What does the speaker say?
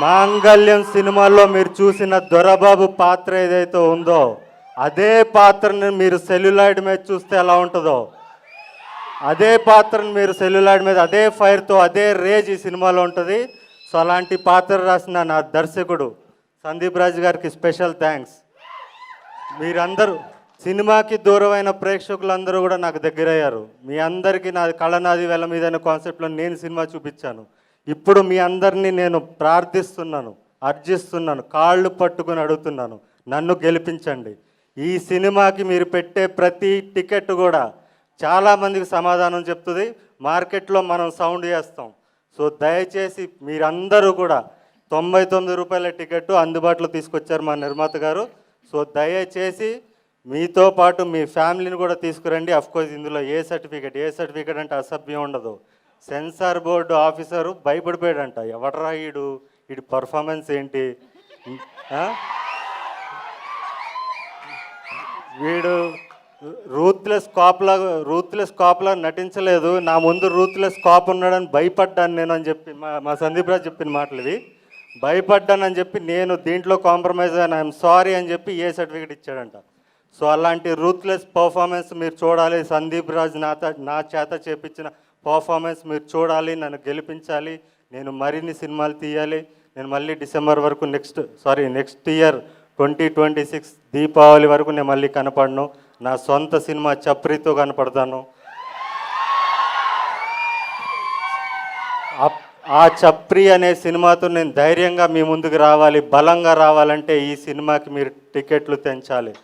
మాంగళ్యం సినిమాలో మీరు చూసిన దొరబాబు పాత్ర ఏదైతే ఉందో అదే పాత్రని మీరు సెల్యులాయిడ్ మీద చూస్తే ఎలా ఉంటుందో అదే పాత్రను మీరు సెల్యులాయిడ్ మీద అదే ఫైర్తో అదే రేజ్ ఈ సినిమాలో ఉంటుంది. సో అలాంటి పాత్ర రాసిన నా దర్శకుడు సందీప్ రాజు గారికి స్పెషల్ థ్యాంక్స్. మీరందరూ సినిమాకి దూరమైన ప్రేక్షకులందరూ కూడా నాకు దగ్గరయ్యారు. మీ అందరికీ నా కళ నాది వెళ్ళ మీద కాన్సెప్ట్లో నేను సినిమా చూపించాను. ఇప్పుడు మీ అందరినీ నేను ప్రార్థిస్తున్నాను అర్జిస్తున్నాను కాళ్ళు పట్టుకుని అడుగుతున్నాను నన్ను గెలిపించండి. ఈ సినిమాకి మీరు పెట్టే ప్రతి టికెట్ కూడా చాలామందికి సమాధానం చెప్తుంది. మార్కెట్లో మనం సౌండ్ చేస్తాం. సో దయచేసి మీరందరూ కూడా తొంభై తొమ్మిది రూపాయల టికెట్ అందుబాటులో తీసుకొచ్చారు మా నిర్మాత గారు. సో దయచేసి మీతో పాటు మీ ఫ్యామిలీని కూడా తీసుకురండి. అఫ్కోర్స్ ఇందులో ఏ సర్టిఫికేట్ ఏ సర్టిఫికేట్ అంటే అసభ్యం ఉండదు. సెన్సార్ బోర్డు ఆఫీసరు భయపడిపోయాడంట. ఎవడరా ఈడు? ఈడు పర్ఫార్మెన్స్ ఏంటి? వీడు రూత్లెస్ కాప్లా రూత్లెస్ కాప్లా నటించలేదు. నా ముందు రూత్లెస్ కాప్ ఉన్నాడని భయపడ్డాను నేను అని చెప్పి మా మా సందీప్ రాజు చెప్పిన మాటలు ఇవి. భయపడ్డానని చెప్పి నేను దీంట్లో కాంప్రమైజ్ అయినా ఐఎమ్ సారీ అని చెప్పి ఏ సర్టిఫికేట్ ఇచ్చాడంట. సో అలాంటి రూత్లెస్ పర్ఫార్మెన్స్ మీరు చూడాలి. సందీప్ రాజ్ నా నా చేత చేపించిన పర్ఫార్మెన్స్ మీరు చూడాలి నన్ను గెలిపించాలి నేను మరిన్ని సినిమాలు తీయాలి. నేను మళ్ళీ డిసెంబర్ వరకు next sorry next year twenty twenty six Deepavali వరకు నేను మళ్ళీ కనపడను. నా సొంత సినిమా చప్రితో కనపడతాను. అప్- ఆ చప్రి అనే సినిమాతో నేను ధైర్యంగా మీ ముందుకు రావాలి బలంగా రావాలంటే ఈ సినిమాకి మీరు టికెట్లు తెంచాలి.